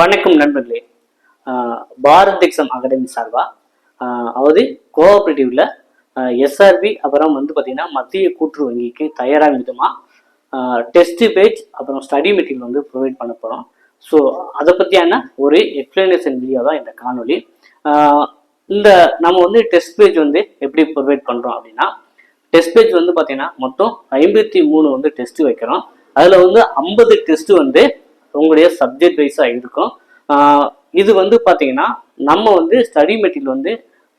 வணக்கம் நண்பர்களே. Bharat exam academy சார்பா? அதாவது கோஆபரேட்டிவ்ல எஸ்ஆர்பி அப்புறம் வந்து பார்த்தீங்கன்னா மத்திய கூட்டு வங்கிக்கு தயாராக விதமாக டெஸ்ட் பேஜ் அப்புறம் ஸ்டடி மெட்டீரியல் வந்து ப்ரொவைட் பண்ண போகிறோம் ஸோ அதை பற்றியான ஒரு எக்ஸ்பிளனேஷன் வீடியோ தான் இந்த காணொலி இந்த நம்ம வந்து டெஸ்ட் பேஜ் வந்து எப்படி ப்ரொவைட் பண்ணுறோம் அப்படின்னா டெஸ்ட் பேஜ் வந்து பார்த்தீங்கன்னா மொத்தம் ஐம்பத்தி மூணு வந்து டெஸ்ட் வைக்கிறோம். அதில் வந்து ஐம்பது டெஸ்ட் வந்து உங்களுடைய சப்ஜெக்ட் வைஸாக இருக்கும். இது வந்து பார்த்தீங்கன்னா நம்ம வந்து ஸ்டடி மெட்டீரியல் வந்து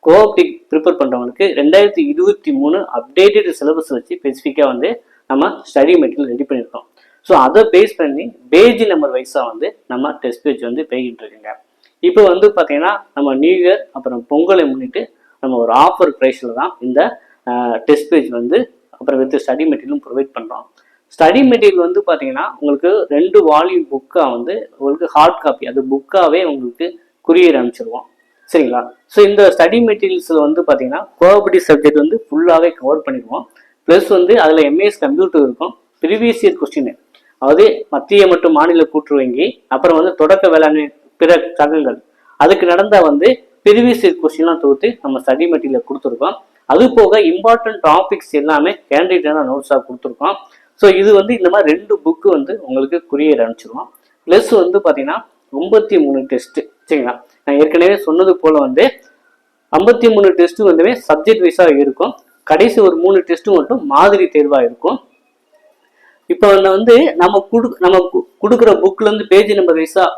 கோஆப்டிக் ப்ரிப்பேர் பண்ணுறவங்களுக்கு ரெண்டாயிரத்தி இருபத்தி மூணு அப்டேட்டட் சிலபஸ் வச்சு ஸ்பெசிஃபிக்காக வந்து நம்ம ஸ்டடி மெட்டீரியல் ரெடி பண்ணியிருக்கோம் ஸோ அதை பேஸ் பண்ணி பேஜ் நம்பர் வைஸாக வந்து நம்ம டெஸ்ட் பேஜ் வந்து போய்கிட்டு இருக்குங்க. இப்போ வந்து பார்த்தீங்கன்னா நம்ம நியூ இயர் அப்புறம் பொங்கலை முன்னிட்டு நம்ம ஒரு ஆஃபர் ப்ரைஸில் தான் இந்த டெஸ்ட் பேஜ் வந்து அப்புறம் வித் ஸ்டடி மெட்டீரியலும் ப்ரொவைட் பண்ணுறோம் ஸ்டடி மெட்டீரியல் வந்து பார்த்தீங்கன்னா உங்களுக்கு ரெண்டு வால்யூம் புக்காக வந்து உங்களுக்கு ஹார்ட் காப்பி அது புக்காகவே உங்களுக்கு குறியீர் அனுப்பிச்சிருவோம். சரிங்களா? ஸோ இந்த ஸ்டடி மெட்டீரியல்ஸில் வந்து பார்த்தீங்கன்னா கோஆபரேட்டிவ் சப்ஜெக்ட் வந்து ஃபுல்லாகவே கவர் பண்ணிடுவோம். ப்ளஸ் வந்து அதில் எம்ஏஎஸ் கம்ப்யூட்டர் இருக்கும். ப்ரீவியஸ் இயர் கொஸ்டின் அதாவது மத்திய மற்றும் மாநில கூற்று வங்கி அப்புறம் வந்து தொடக்க வேளாண்மை பிற தகவல்கள். அதுக்கு நடந்த வந்து ப்ரீவியஸ் இயர் கொஸ்டின்லாம் தொகுத்து நம்ம ஸ்டடி மெட்டீரியல் கொடுத்துருக்கோம். அது போக இம்பார்ட்டன்ட் டாபிக்ஸ் எல்லாமே கேண்டிடேட்டான நோட்ஸாக கொடுத்துருக்கோம். ஸோ இது வந்து இந்த மாதிரி ரெண்டு புக்கு வந்து உங்களுக்கு குறியீடு அனுப்பிச்சிருவோம். ப்ளஸ் வந்து பார்த்தீங்கன்னா ஐம்பத்தி மூணு டெஸ்ட்டு சரிங்களா? நான் ஏற்கனவே சொன்னது போல் வந்து ஐம்பத்தி மூணு டெஸ்ட்டு வந்துமே சப்ஜெக்ட் வைஸாக இருக்கும். கடைசி ஒரு மூணு டெஸ்ட்டு மட்டும் மாதிரி தேர்வாக இருக்கும். இப்போ வந்து நம்ம குடு நம்ம கொடுக்குற புக்ல இருந்து பேஜ் நம்பர் வைஸாக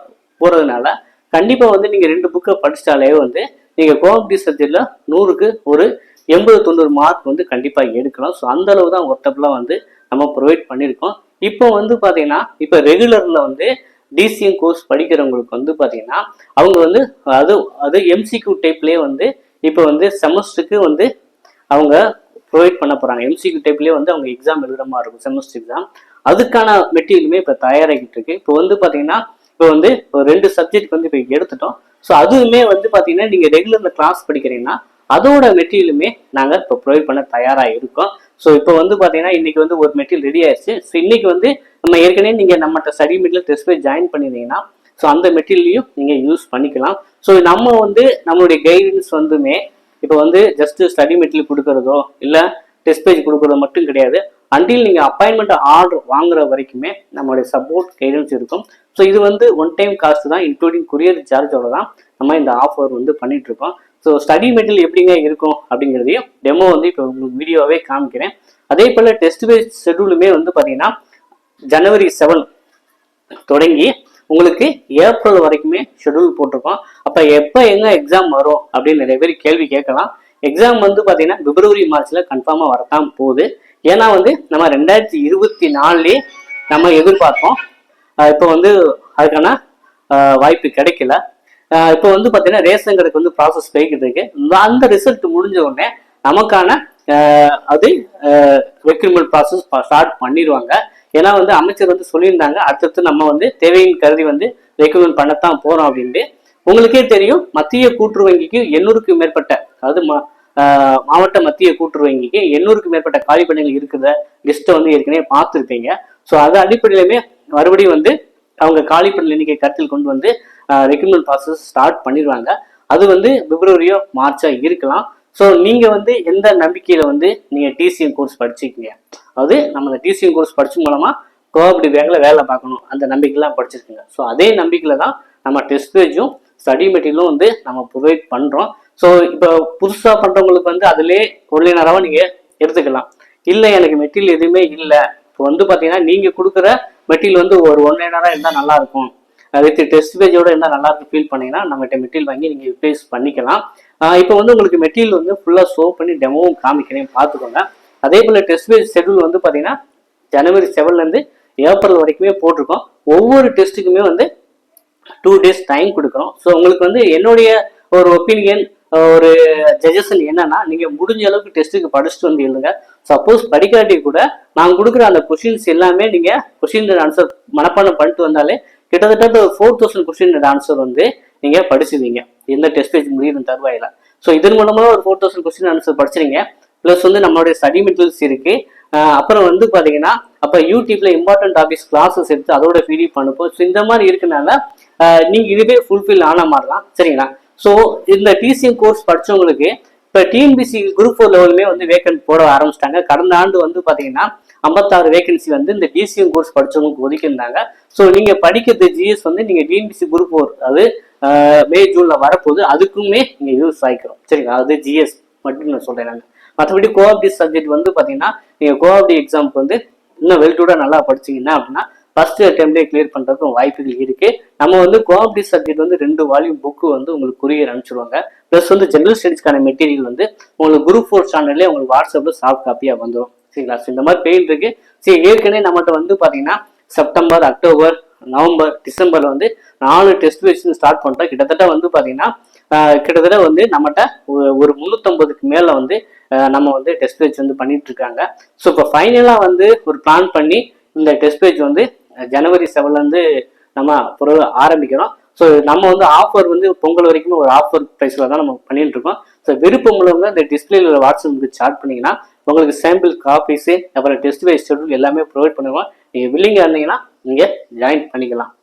போறதுனால கண்டிப்பா வந்து நீங்க ரெண்டு புக்கை படிச்சிட்டாலே வந்து நீங்க கோஆப்டிவ் சப்ஜெக்ட்ல நூறுக்கு ஒரு எண்பது தொண்ணூறு மார்க் வந்து கண்டிப்பா எடுக்கலாம். ஸோ அந்த அளவு தான் ஒர்த்தப்பெலாம் வந்து நம்ம ப்ரொவைட் பண்ணியிருக்கோம். இப்போ வந்து பார்த்தீங்கன்னா இப்போ ரெகுலரில் வந்து டிசிஎம் கோர்ஸ் படிக்கிறவங்களுக்கு வந்து பார்த்தீங்கன்னா அவங்க வந்து அது அது எம்சிக்யூ டைப்லேயே வந்து இப்போ வந்து செமஸ்டருக்கு வந்து அவங்க ப்ரொவைட் பண்ண போகிறாங்க எம்சிக்யூ டைப்லேயே வந்து அவங்க எக்ஸாம் எழுதுற மாதிரி இருக்கும் செமஸ்டர் எக்ஸாம் அதுக்கான மெட்டீரியலுமே இப்போ தயாராகிட்டு இருக்கு. இப்போ வந்து பார்த்தீங்கன்னா இப்போ வந்து ஒரு ரெண்டு சப்ஜெக்ட் வந்து இப்போ எடுத்துட்டோம். ஸோ அதுவுமே வந்து பார்த்தீங்கன்னா நீங்கள் ரெகுலரில் கிளாஸ் படிக்கிறீங்கன்னா அதோட மெட்டீரியலுமே நாங்கள் இப்போ ப்ரொவைட் பண்ண தயாராக இருக்கோம். ஸோ இப்போ வந்து பார்த்தீங்கன்னா இன்னைக்கு வந்து ஒரு மெட்டீரியல் ரெடி ஆயிடுச்சு. ஸோ இன்னைக்கு வந்து நம்ம ஏற்கனவே நீங்கள் நம்மகிட்ட ஸ்டடி மெட்டீரியல் டெஸ்ட் போய் ஜாயின் பண்ணியிருந்தீங்கன்னா ஸோ அந்த மெட்டீரியலையும் நீங்கள் யூஸ் பண்ணிக்கலாம். ஸோ நம்ம வந்து நம்மளுடைய கைடன்ஸ் வந்துமே இப்போ வந்து ஜஸ்ட் ஸ்டடி மெட்டீரியல் கொடுக்கறதோ இல்லை டெஸ்ட் பேஜ் கொடுக்குறதோ மட்டும் கிடையாது. அன்டில் நீங்கள் அப்பாயின்மெண்ட் ஆர்டர் வாங்குற வரைக்குமே நம்மளுடைய சப்போர்ட் கைடன்ஸ் இருக்கும். ஸோ இது வந்து ஒன் டைம் காஸ்ட் தான் இன்க்ளூடிங் குரியர் சார்ஜோட தான் நம்ம இந்த ஆஃபர் வந்து பண்ணிட்டு இருக்கோம். ஸோ ஸ்டடி மெட்டீரியல் எப்படிங்க இருக்கும் அப்படிங்கிறதையும் டெமோ வந்து இப்போ உங்களுக்கு வீடியோவே காமிக்கிறேன். அதே போல் டெஸ்ட் பேஸ் ஷெட்யூலுமே வந்து பார்த்தீங்கன்னா ஜனவரி செவன் தொடங்கி உங்களுக்கு ஏப்ரல் வரைக்குமே ஷெட்யூல் போட்டிருக்கோம். அப்போ எப்போ எங்க எக்ஸாம் வரும் அப்படின்னு நிறைய பேர் கேள்வி கேட்கலாம். எக்ஸாம் வந்து பார்த்தீங்கன்னா பிப்ரவரி மார்ச்சில் கன்ஃபார்மாக வரத்தான் போகுது. ஏன்னா வந்து நம்ம ரெண்டாயிரத்தி இருபத்தி நாலுலேயே நம்ம எதிர்பார்த்தோம். இப்போ வந்து அதுக்கான வாய்ப்பு கிடைக்கல. இப்போ வந்து பார்த்தீங்கன்னா ரேஷன் கடைக்கு வந்து ப்ராசஸ் போய்கிட்டு இருக்கு. அந்த ரிசல்ட் முடிஞ்ச உடனே நமக்கான அது ரெக்ரூட்மெண்ட் ப்ராசஸ் ஸ்டார்ட் பண்ணிடுவாங்க. ஏன்னா வந்து அமைச்சர் வந்து சொல்லியிருந்தாங்க அடுத்தடுத்து நம்ம வந்து தேவையின் கருதி வந்து ரெக்ரூட்மெண்ட் பண்ணத்தான் போகிறோம் அப்படின்ட்டு. உங்களுக்கே தெரியும் மத்திய கூட்டுறவு வங்கிக்கு எண்ணூறுக்கு மேற்பட்ட அதாவது மாவட்ட மத்திய கூட்டுறவு வங்கிக்கு எண்ணூறுக்கு மேற்பட்ட காலி பணிகள் இருக்கிற லிஸ்ட்டை வந்து ஏற்கனவே பார்த்துருப்பீங்க. ஸோ அது அடிப்படையிலுமே மறுபடியும் வந்து அவங்க காலி எண்ணிக்கை கருத்தில் கொண்டு வந்து ரெக்ரூட்மெண்ட் ப்ராசஸ் ஸ்டார்ட் பண்ணிடுவாங்க. அது வந்து பிப்ரவரியோ மார்ச்சோ இருக்கலாம். ஸோ நீங்கள் வந்து எந்த நம்பிக்கையில் வந்து நீங்கள் டிசிஎம் கோர்ஸ் படிச்சிருக்கீங்க? அதாவது நம்ம அந்த டிசிஎம் கோர்ஸ் படிச்சு மூலமாக கோஆபரேட்டிவ் பேங்கில் வேலை பார்க்கணும். அந்த நம்பிக்கைலாம் படிச்சிருக்கீங்க. ஸோ அதே நம்பிக்கையில் தான் நம்ம டெஸ்ட் பேஜும் ஸ்டடி மெட்டீரியலும் வந்து நம்ம ப்ரொவைட் பண்ணுறோம் ஸோ இப்போ புதுசாக பண்ணுறவங்களுக்கு வந்து அதிலே ஒருங்கிணராக நீங்கள் எடுத்துக்கலாம். இல்லை எனக்கு மெட்டீரியல் எதுவுமே இல்லை. இப்போ வந்து பார்த்தீங்கன்னா நீங்கள் கொடுக்குற மெட்டீரியல் வந்து ஒரு ஒன் லைனராக இருந்தால் நல்லா இருக்கும் வித் டெஸ்ட் பேஜோட இருந்தால் நல்லா இருக்கு ஃபீல் பண்ணீங்கன்னா நம்மகிட்ட மெட்டீரியல் வாங்கி நீங்கள் ரிப்ளேஸ் பண்ணிக்கலாம். இப்போ வந்து உங்களுக்கு மெட்டீரியல் வந்து ஃபுல்லாக ஷோ பண்ணி டெமோவும் காமிக்கிறேன் பார்த்துக்கோங்க. அதே போல் டெஸ்ட் பேஜ் ஷெட்யூல் வந்து பார்த்தீங்கன்னா ஜனவரி செவன்லேருந்து ஏப்ரல் வரைக்குமே போட்டிருக்கோம். ஒவ்வொரு டெஸ்ட்டுக்குமே வந்து டூ டேஸ் டைம் கொடுக்குறோம். ஸோ உங்களுக்கு வந்து என்னுடைய ஒரு ஒப்பீனியன் ஒரு ஜெஜஷன் என்னன்னா நீங்க முடிஞ்ச அளவுக்கு டெஸ்ட்டுக்கு படிச்சுட்டு வந்து எழுதுங்க. சப்போஸ் படிக்காட்டி கூட நான் கொடுக்குற அந்த கொஷின்ஸ் எல்லாமே நீங்க கொஷின் ஆன்சர் மனப்பாடம் பண்ணிட்டு வந்தாலே கிட்டத்தட்ட ஒரு ஃபோர் தௌசண்ட் கொஸ்டின் ஆன்சர் வந்து நீங்க படிச்சிருவீங்க எந்த டெஸ்ட் பேஜ் முடியும் தருவாயில. ஸோ இதன் மூலமா ஒரு ஃபோர் தௌசண்ட் கொஸ்டின் ஆன்சர் படிச்சிருங்க. ப்ளஸ் வந்து நம்மளுடைய ஸ்டடி மெட்டீரியல்ஸ் இருக்கு. அப்புறம் வந்து பாத்தீங்கன்னா அப்ப யூடியூப்ல இம்பார்ட்டன்ட் டாபிக்ஸ் கிளாஸஸ் எடுத்து அதோட ஃபீடி பண்ணுப்போம் ஸோ இந்த மாதிரி இருக்கனால நீங்க இதுவே ஃபுல்ஃபில் ஆன மாதிரிலாம் சரிங்களா? ஸோ இந்த டிசிஎம் கோர்ஸ் படிச்சவங்களுக்கு இப்போ டிஎன்பிசி குரூப் ஃபோர் லெவலுமே வந்து வேக்கன்ட் போட ஆரம்பிச்சிட்டாங்க. கடந்த ஆண்டு வந்து பார்த்தீங்கன்னா ஐம்பத்தாறு வேகன்சி வந்து இந்த டிசிஎம் கோர்ஸ் படிச்சவங்களுக்கு ஒதுக்கியிருந்தாங்க. ஸோ நீங்கள் படிக்கிறது ஜிஎஸ் வந்து நீங்கள் டிஎன்பிசி குரூப் ஃபோர் அது மே ஜூனில் வரப்போகுது. அதுக்குமே நீங்கள் யூஸ் ஆகிக்கிறோம் சரிங்களா? அது ஜிஎஸ் மட்டும் நான் சொல்கிறேன் நாங்கள் மற்றபடி கோஆப்டி சப்ஜெக்ட் வந்து பார்த்தீங்கன்னா நீங்கள் கோஆப்டி எக்ஸாமுக்கு வந்து இன்னும் வெல்டூடாக நல்லா படிச்சீங்கன்னா அப்படின்னா ஃபர்ஸ்ட் அட்டெம்ப்டே கிளியர் பண்ணுறதுக்கும் வாய்ப்புகள் இருக்கு. நம்ம வந்து கோஆப்டி சப்ஜெக்ட் வந்து ரெண்டு வால்யூம் புக்கு வந்து உங்களுக்கு கொரியர் அனுப்பிச்சிடுவாங்க ப்ளஸ் வந்து ஜென்ரல் ஸ்டடீஸ்க்கான மெட்டீரியல் வந்து உங்களுக்கு குரூப் ஃபோர் ஸ்டாண்டர்ட்லேயே உங்களுக்கு வாட்ஸ்அப்பில் சாஃப்ட் காப்பியாக வந்துடும் சரிங்களா? ஸோ இந்த மாதிரி பெயின் இருக்கு. சரி ஏற்கனவே நம்மகிட்ட வந்து பார்த்தீங்கன்னா செப்டம்பர் அக்டோபர் நவம்பர் டிசம்பர்ல வந்து நாலு டெஸ்ட் வச்சு ஸ்டார்ட் பண்ணிட்டோம் கிட்டத்தட்ட வந்து பார்த்தீங்கன்னா கிட்டத்தட்ட வந்து நம்மகிட்ட ஒரு- முந்நூற்றம்பதுக்கு மேலே வந்து நம்ம வந்து டெஸ்ட் பேஜ் வந்து பண்ணிட்டு இருக்காங்க. ஸோ இப்போ ஃபைனலாக வந்து ஒரு பிளான் பண்ணி இந்த டெஸ்ட் பேஜ் வந்து ஜனவரி செவன்லேருந்து நம்ம பொருள் ஆரம்பிக்கிறோம். ஸோ நம்ம வந்து ஆஃபர் வந்து பொங்கல் வரைக்கும் ஒரு ஆஃபர் ப்ரைஸில் தான் நம்ம பண்ணிட்டு இருக்கோம். ஸோ விருப்பம் உள்ளவங்க இந்த டிஸ்பிளேல வாட்ஸ்அப்புக்கு சாட் பண்ணிங்கன்னா உங்களுக்கு சாம்பிள் காப்பீஸு அப்புறம் டெஸ்ட் வைஸ் ஷெட்யூல் எல்லாமே ப்ரொவைட் பண்ணுவோம் நீங்கள் வில்லிங்காக இருந்தீங்கன்னா நீங்கள் ஜாயின் பண்ணிக்கலாம்.